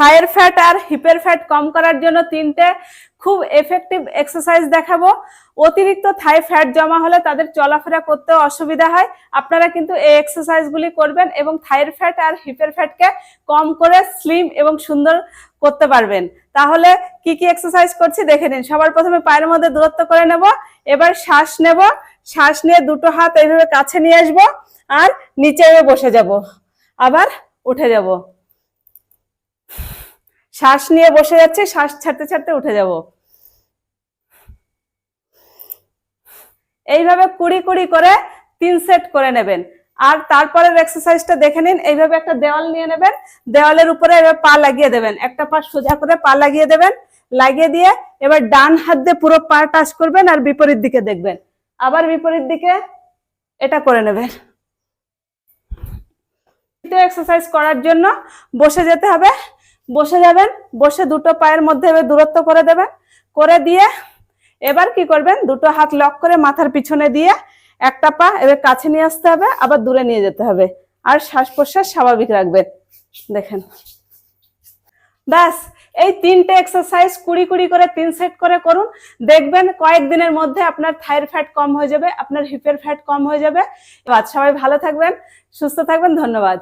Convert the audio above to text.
Thaer fat আর হিপের fat কম করার জন্য তিনটে খুব এফেক্টিভ এক্সারসাইজ দেখাবো। অতিরিক্ত থাই ফ্যাট জমা হলে তাদের চলাফেরা করতে অসুবিধা হয়। আপনারা কিন্তু এই এক্সারসাইজগুলি করবেন এবং থাইয়ের ফ্যাট আর হিপের ফ্যাটকে কম করে স্লিম এবং সুন্দর করতে পারবেন। তাহলে কি কি এক্সারসাইজ করছি দেখে নিন। সবার প্রথমে পায়ের মধ্যে দূরত্ব করে নেব, এবার শ্বাস নেব, শ্বাস নিয়ে দুটো হাত এইভাবে কাছে নিয়ে আসব আর নিচে বসে যাব, আবার উঠে যাব। শ্বাস নিয়ে বসে যাচ্ছে, শ্বাস ছাড়তে ছাড়তে উঠে যাব। এইভাবে কুড়ি কুড়ি করে তিন সেট করে নেবেন। আর তারপরের এক্সারসাইজটা দেখে নিন, এইভাবে একটা দেওয়াল নিয়ে নেবেন, দেওয়ালের উপরে এবার পা লাগিয়ে দেবেন। একটা পা সোজা করে পা লাগিয়ে দেবেন, লাগিয়ে দিয়ে এবার ডান হাত দিয়ে পুরো পা টাচ করবেন আর বিপরীত দিকে দেখবেন। আবার বিপরীত দিকে এটা করে নেবেন। এক্সারসাইজ করার জন্য বসে যেতে হবে। বসে যাবেন, বসে দুটো পায়ের মধ্যে এবার দূরত্ব করে দেবেন, করে দিয়ে এবার কি করবেন, দুটো হাত লক করে মাথার পিছনে দিয়ে একটা পা এবার কাছে নিয়ে আসতে হবে, আবার দূরে নিয়ে যেতে হবে। আর শ্বাস প্রশ্বাস স্বাভাবিক রাখবেন, দেখেন। ব্যাস, এই তিনটে এক্সারসাইজ কুড়ি কুড়ি করে, তিন সেট করে করুন। দেখবেন কয়েকদিনের মধ্যে আপনার থাইয়ের ফ্যাট কম হয়ে যাবে, আপনার হিপের ফ্যাট কম হয়ে যাবে। সবাই ভালো থাকবেন, সুস্থ থাকবেন, ধন্যবাদ।